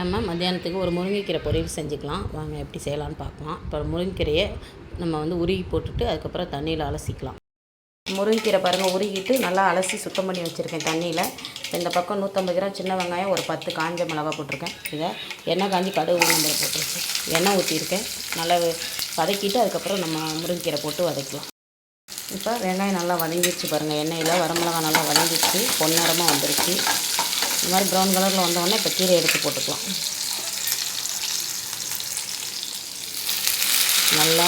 நம்ம மத்தியானத்துக்கு ஒரு முருங்கைக்கீரை பொரியல் செஞ்சுக்கலாம். வாங்க எப்படி செய்யலான்னு பார்க்கலாம். இப்போ முருங்கைக்கீரையை நம்ம வந்து உருகி போட்டுட்டு அதுக்கப்புறம் தண்ணியில் அலசிக்கலாம். முருங்கைக்கீரை பாருங்கள் உருகிட்டு நல்லா அலசி சுத்தம் பண்ணி வச்சுருக்கேன் தண்ணியில். இந்த பக்கம் நூற்றம்பது கிராம் சின்ன வெங்காயம் ஒரு பத்து காஞ்ச மிளகா போட்டிருக்கேன். இதை எண்ணெய் காஞ்சி கடுகு உளுந்தரை போட்டிருக்கேன் எண்ணெய் ஊற்றிருக்கேன் நல்லா வதக்கிட்டு அதுக்கப்புறம் நம்ம முருங்கைக்கீரை போட்டு வதக்கலாம். இப்போ வெங்காயம் நல்லா வதங்கிடுச்சு பாருங்கள் எண்ணெயில். வரமிளகா நல்லா வதங்கிடுச்சு பொன்னிறமாக வந்துருச்சு இந்த மாதிரி ப்ரௌன் கலரில் வந்தோடனே இப்போ கீரை எடுத்து போட்டுக்கலாம். நல்லா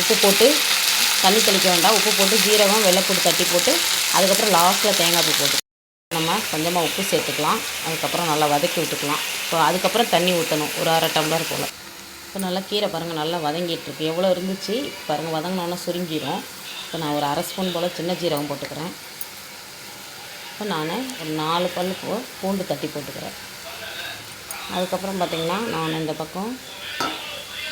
உப்பு போட்டு தண்ணி தெளிக்க வேண்டாம். உப்பு போட்டு ஜீரகம் வெள்ளைப்பூடி தட்டி போட்டு அதுக்கப்புறம் லாஸ்ட்டில் தேங்காய் பூ போட்டு. நம்ம கொஞ்சமாக உப்பு சேர்த்துக்கலாம். அதுக்கப்புறம் நல்லா வதக்கி விட்டுக்கலாம். இப்போ அதுக்கப்புறம் தண்ணி ஊற்றணும் ஒரு அரை டம்ளர் போல். இப்போ நல்லா கீரை பாருங்கள் நல்லா வதங்கிட்டுருக்கு எவ்வளோ இருந்துச்சு? பாருங்கள் வதங்கினோன்னா சுருங்கிடும் இப்போ நான் ஒரு அரை ஸ்பூன் போல் சின்ன ஜீரகம் போட்டுக்கிறேன். இப்போ நான் ஒரு நாலு பல் பூ பூண்டு தட்டி போட்டுக்கிறேன். அதுக்கப்புறம் பார்த்திங்கன்னா நான் இந்த பக்கம்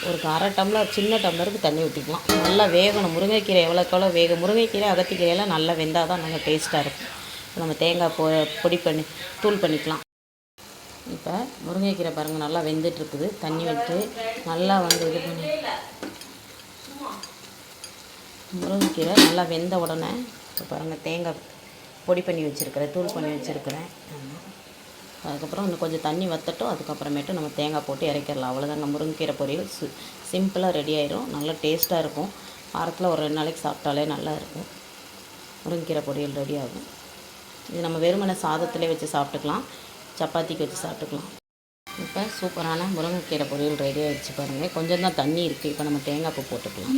ஒரு அரை டம்ளர் சின்ன டம்ளருக்கு தண்ணி ஊற்றிக்கலாம் நல்லா வேகணும். முருங்கைக்கீரை எவ்வளோக்கு எவ்வளோ வேக முருங்கைக்கீரை அகத்திக்கீரையெல்லாம் நல்லா வெந்தால் தான் நல்லா டேஸ்ட்டாக இருக்கும். இப்போ நம்ம தேங்காய் பொ பொடி பண்ணி தூள் பண்ணிக்கலாம். இப்போ முருங்கைக்கீரை பாருங்கள் நல்லா வெந்துட்டுருக்குது. தண்ணி விட்டு நல்லா வந்து இது பண்ணி முருங்கைக்கீரை நல்லா வெந்த உடனே இப்போ பாருங்கள் தேங்காய் பொடி பண்ணி வச்சுருக்கிறேன் தூள் பண்ணி வச்சுருக்கிறேன். அதுக்கப்புறம் இன்னும் கொஞ்சம் தண்ணி வற்றட்டும் அதுக்கப்புறமேட்டு நம்ம தேங்காய் போட்டு இறக்கிடலாம். அவ்வளோதாங்க முருங்கைக்கீரை பொரியல். சு சிம்பிளாக ரெடி ஆயிரும். நல்லா டேஸ்ட்டாக இருக்கும். வாரத்தில் ஒரு ரெண்டு நாளைக்கு சாப்பிட்டாலே நல்லா இருக்கும். முருங்கைக்கீரை பொரியல் ரெடி ஆகும். இது நம்ம வெறுமனை சாதத்திலே வச்சு சாப்பிட்டுக்கலாம். சப்பாத்திக்கு வச்சு சாப்பிட்டுக்கலாம். இப்போ சூப்பரான முருங்கைக்கீரை பொரியல் ரெடி ஆகிடுச்சு பாருங்கள் கொஞ்சம் தான் தண்ணி இருக்குது இப்போ நம்ம தேங்காய் பூ போட்டுக்கலாம்.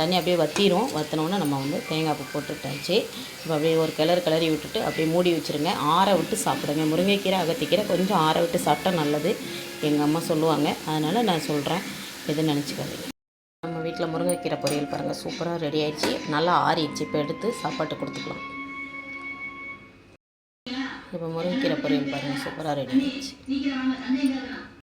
தண்ணி அப்படியே வற்றிரும் வற்றினோன்னே நம்ம வந்து தேங்காய் பூ போட்டுட்டாச்சு. இப்போ அப்படியே ஒரு கிளறு கிளறி விட்டுட்டு அப்படியே மூடி வச்சுருங்க. ஆற விட்டு சாப்பிடுங்க. முருங்கைக்கீரை அகத்திக்கீரை கொஞ்சம் ஆற விட்டு சாப்பிட்டா நல்லது. எங்கள் அம்மா சொல்லுவாங்க. அதனால் நான் சொல்கிறேன் எதுவும் நினச்சிக்காதீங்க. நம்ம வீட்டில் முருங்கைக்கீரை பொரியல் பாருங்கள் சூப்பராக ரெடி ஆயிடுச்சு. நல்லா ஆறிடுச்சு. இப்போ எடுத்து சாப்பாட்டு கொடுத்துக்கலாம். இப்போ முருங்கைக்கீரை பொரியல் பாருங்கள் சூப்பராக ரெடி ஆயிடுச்சு.